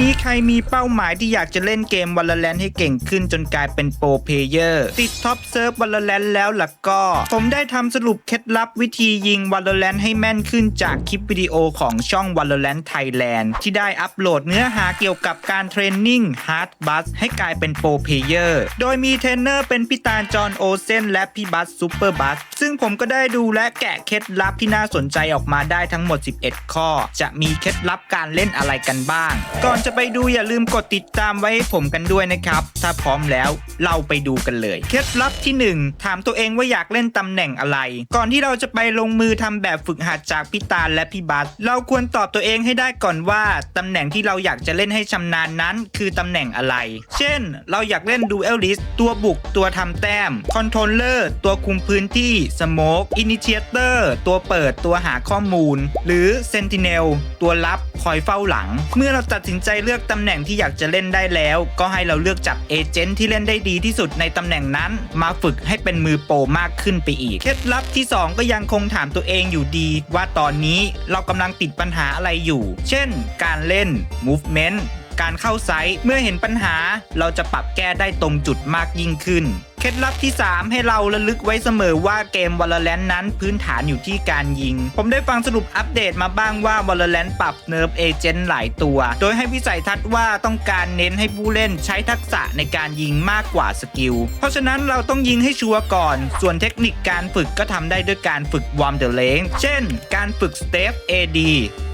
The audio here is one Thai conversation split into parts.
นี้ใครมีเป้าหมายที่อยากจะเล่นเกม Valorant ให้เก่งขึ้นจนกลายเป็นโปรเพลเยอร์ติดท็อปเซิร์ฟ Valorant แล้วล่ะก็ ผมได้ทำสรุปเคล็ดลับวิธียิง Valorant ให้แม่นขึ้นจากคลิปวิดีโอของช่อง Valorant Thailand ที่ได้อัปโหลดเนื้อหาเกี่ยวกับการเทรนนิ่ง Hard Bus ให้กลายเป็นโปรเพลเยอร์โดยมีเทรนเนอร์เป็นพี่ตาลจอห์นโอเซนและพี่บัสซูเปอร์บัสซึ่งผมก็ได้ดูและแกะเคล็ดลับที่น่าสนใจออกมาได้ทั้งหมด 11 ข้อ จะมีเคล็ดลับการเล่นอะไรกันบ้าง ก่อนจะไปดูอย่าลืมกดติดตามไว้ให้ผมกันด้วยนะครับ ถ้าพร้อมแล้วเราไปดูกันเลย เคล็ดลับที่ 1 ถามตัวเองว่าอยากเล่นตำแหน่งอะไร ก่อนที่เราจะไปลงมือทำแบบฝึกหัดจากพี่ตาลและพี่บัสเราควรตอบตัวเองให้ได้ก่อนว่าตำแหน่งที่เราอยากจะเล่นให้ชำนาญนั้น คือตำแหน่งอะไร เช่น เราอยากเล่นดูเอลลิสตัวบุกตัวทำแต้มคอนโทรลเลอร์ตัวคุมพื้นที่สโมกอินิเชเตอร์ตัวเปิดตัวหาข้อมูล หรือเซนติเนลตัวรับคอยเฝ้าหลัง เมื่อเราตัดสินใจเลือกตำแหน่งที่อยากจะเล่นได้แล้ว ก็ให้เราเลือกจับเอเจนต์ที่เล่นได้ดีที่สุดในตำแหน่งนั้น มาฝึกให้เป็นมือโปรมากขึ้นไปอีก เคล็ดลับที่ 2 ก็ยังคงถามตัวเองอยู่ดี ว่าตอนนี้เรากำลังติดปัญหาอะไรอยู่ เช่น การเล่น movement การเข้าไซต์เมื่อเห็นปัญหาเราจะปรับแก้ได้ตรงจุดมากยิ่งขึ้น เคล็ดลับที่ 3 ให้เราระลึกไว้เสมอว่าเกม Valorant นั้นพื้นฐานอยู่ที่การยิง ผมได้ฟังสรุปอัปเดตมาบ้างว่า Valorant ปรับเนิร์ฟเอเจนต์หลายตัว โดยให้วิสัยทัศน์ว่าต้องการเน้นให้ผู้เล่นใช้ทักษะในการยิงมากกว่าสกิล เพราะฉะนั้นเราต้องยิงให้ชัวร์ก่อน ส่วนเทคนิคการฝึกก็ทำได้ด้วยการฝึกวอร์มเดอะเลงเช่น การฝึก Step AD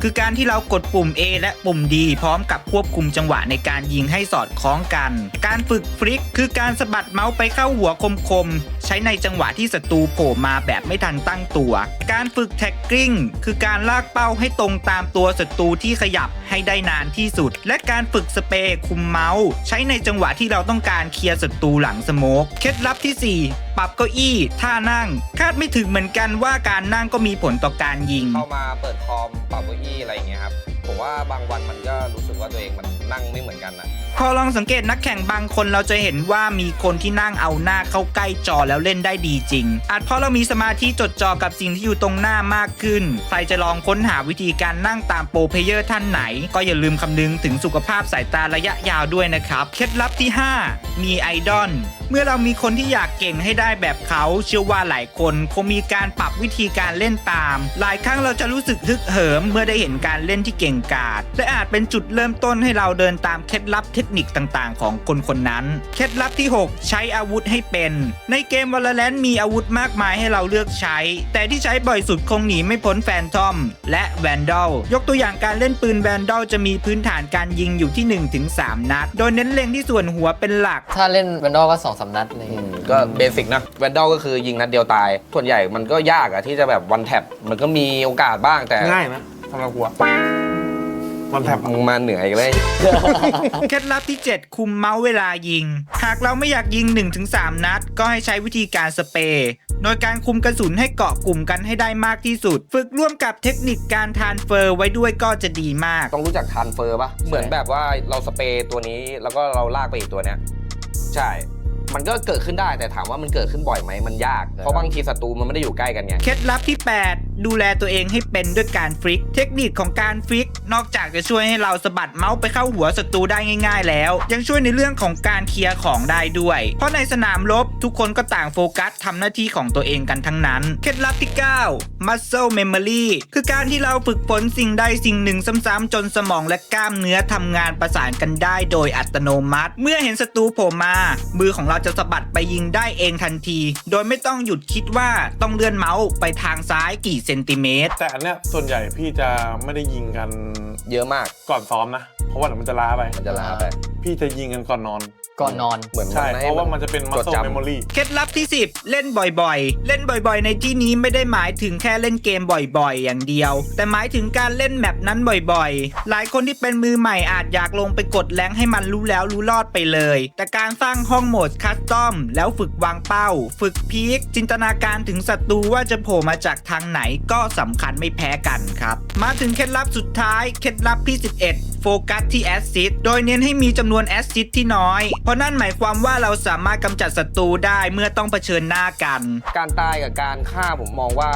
คือการที่เรากดปุ่ม A และปุ่ม D พร้อมกับควบคุมจังหวะในการยิงให้สอดคล้องกัน การฝึกฟลิกคือการสะบัดเมาส์ไปเข้าหัวคมๆ ใช้ในจังหวะที่ศัตรูโผล่มาแบบไม่ทันตั้งตัว การฝึกแท็กกิ้งคือการลากเป้าให้ตรงตามตัวศัตรูที่ขยับให้ได้นานที่สุด และการฝึกสเปรย์คุมเมาส์ ใช้ในจังหวะที่เราต้องการเคลียร์ศัตรูหลังสโมกเคล็ดลับที่ 4 ปรับเก้าอี้ ท่านั่ง คาดไม่ถึงเหมือนกันว่าการนั่งก็มีผลต่อการยิง เข้ามาเปิดคอมปรับเก้าอี้อะไรอย่างเงี้ยครับผมว่าบางวันมันก็รู้สึกว่าตัวเองมัน นั่งไม่เหมือนกันนะพอลองสังเกตนักแข่งบางคนเราจะเห็นว่ามีคนที่นั่งเอาหน้าเข้าใกล้จอแล้วเล่นได้ดีจริง อาจเพราะเรามีสมาธิจดจ่อกับสิ่งที่อยู่ตรงหน้ามากขึ้น ใครจะลองค้นหาวิธีการนั่งตามโปรเพเยอร์ท่านไหน ก็อย่าลืมคำนึงถึงสุขภาพสายตาระยะยาวด้วยนะครับ เคล็ดลับที่ 5 มีไอดอลเมื่อเรามีคนที่อยากเก่งให้ได้แบบเขาเชื่อว่าหลายคนคงมีการปรับวิธีการเล่นตาม หลายครั้งเราจะรู้สึกฮึกเหิม เมื่อได้เห็นการเล่นที่เก่งกาจและอาจเป็นจุดเริ่มต้นให้เราเดินตามเคล็ดลับเทคนิคต่างๆ ของคนคนนั้น เคล็ดลับที่ 6 ใช้อาวุธให้เป็น ในเกม Valorant มีอาวุธมากมายให้เราเลือกใช้ แต่ที่ใช้บ่อยสุดคงหนีไม่พ้นแฟนทอม และแวนดอลยกตัวอย่างการเล่นปืนแวนดอลจะมีพื้นฐานการยิงอยู่ที่ 1-3 นัด โดยเน้นเล็งที่ส่วนหัวเป็นหลัก ถ้าเล่นแวนดอลก็สองสามนัดอะไรอืเงี้ยมก็เบสิกนะแวนดอลก็คือยิงนัดเดียวตาย ส่วนใหญ่มันก็ยากอะที่จะแบบวันแท็บมันก็มีโอกาสบ้างแต่ ง่ายไหมสำหรับกูอะ มันแถบมึงมาเหนืออีกเลยเคล็ดลับที่ 7 คุมเมาส์เวลายิง หากเราไม่อยากยิง 1-3 นัด ก็ให้ใช้วิธีการสเปรย์โดยการคุมกระสุนให้เกาะกลุ่มกันให้ได้มากที่สุด ฝึกร่วมกับเทคนิคการทานเฟอร์ไว้ด้วยก็จะดีมาก ต้องรู้จักทานเฟอร์ปะเหมือนแบบว่าเราสเปรย์ตัวนี้แล้วก็เราลากไปอีกตัวเนี้ยใช่ มันก็เกิดขึ้นได้แต่ถามว่ามันเกิดขึ้นบ่อยไหมมันยาก เพราะบางทีศัตรูมันไม่ได้อยู่ใกล้กันไง เคล็ดลับที่ 8 ดูแลตัวเองให้เป็นด้วยการฟลิก เทคนิคของการฟลิก นอกจากจะช่วยให้เราสะบัดเมาส์ไปเข้าหัวศัตรูได้ง่าย ๆ แล้ว ยังช่วยในเรื่องของการเคลียร์ของได้ด้วย เพราะในสนามรบทุกคนก็ต่างโฟกัสทำหน้าที่ของตัวเองกันทั้งนั้น เคล็ดลับที่ 9 muscle memory คือการที่เราฝึกฝนสิ่งใดสิ่งหนึ่งซ้ำๆจนสมองและกล้ามเนื้อทำงานประสานกันได้โดยอัตโนมัติ เมื่อเห็นศัตรูโผล่มา มือของเราจะสะบัดไปยิงได้เองทันที โดยไม่ต้องหยุดคิดว่าต้องเลื่อนเมาส์ไปทางซ้ายกี่เซนติเมตร แต่อันเนี้ยส่วนใหญ่พี่จะไม่ได้ยิงกันเยอะมากก่อนซ้อมนะ เพราะว่าเดี๋ยวมันจะล้าไป มันจะลาไป พี่จะยิงกันก่อนนอน ก่อนนอนเหมือนใช่ให้เพราะว่ามันจะเป็นจด muscle จำ memory เคล็ดลับที่ 10 เล่นบ่อยๆ เล่นบ่อยๆ ในที่นี้ไม่ได้หมายถึงแค่เล่นเกมบ่อยๆ อย่างเดียว แต่หมายถึงการเล่นแมปนั้นบ่อยๆ หลายคนที่เป็นมือใหม่อาจอยากลงไปกดแรงให้มันรู้แล้วรู้รอดไปเลย แต่การสร้างห้องโหมดคัสตอมแล้วฝึกวางเป้า ฝึกพีคจินตนาการถึงศัตรูว่าจะโผล่มาจากทางไหนก็สำคัญไม่แพ้กันครับ มาถึงเคล็ดลับสุดท้ายเคล็ดลับที่11 โฟกัสที่แอสซิดโดยเน้นให้มีจำนวนแอสซิดที่น้อยพเพราะนั่นหมายความว่าเราสามารถกำจัดศัตรูได้เมื่อต้องเผชิญหน้ากัน การตายกับการฆ่าผมมองว่า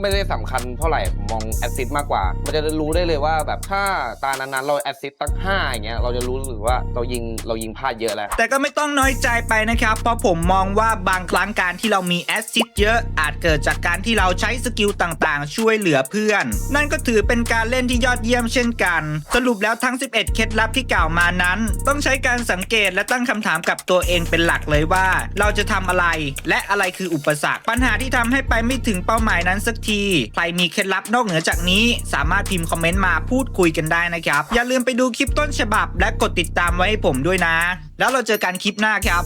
ไม่ได้สำคัญเท่าไหร่ผมมองแอสซิสมากกว่า มันจะรู้ได้เลยว่าแบบถ้าตานั้นๆเราแอสซิสตั้งห้าอย่างเงี้ยเราจะรู้สึกว่าเรายิงเรายิงพลาดเยอะแล้ว แต่ก็ไม่ต้องน้อยใจไปนะครับ เพราะผมมองว่าบางครั้งการที่เรามีแอสซิดเยอะอาจเกิดจากการที่เราใช้สกิลต่างๆ ช่วยเหลือเพื่อน นั่นก็ถือเป็นการเล่นที่ยอดเยี่ยมเช่นกัน สรุปแล้วทั้ง 11 เคล็ดลับที่กล่าวมานั้น ต้องใช้การสังเกตและตั้งคำถามกับตัวเองเป็นหลักเลยว่า เราจะทำอะไร และอะไรคืออุปสรรค ปัญหาที่ทำให้ไปไม่ถึงเป้าหมายนั้นสักที ใครมีเคล็ดลับนอกเหนือจากนี้ สามารถพิมพ์คอมเมนต์มาพูดคุยกันได้นะครับ อย่าลืมไปดูคลิปต้นฉบับ และกดติดตามไว้ให้ผมด้วยนะ แล้วเราเจอกันคลิปหน้าครับ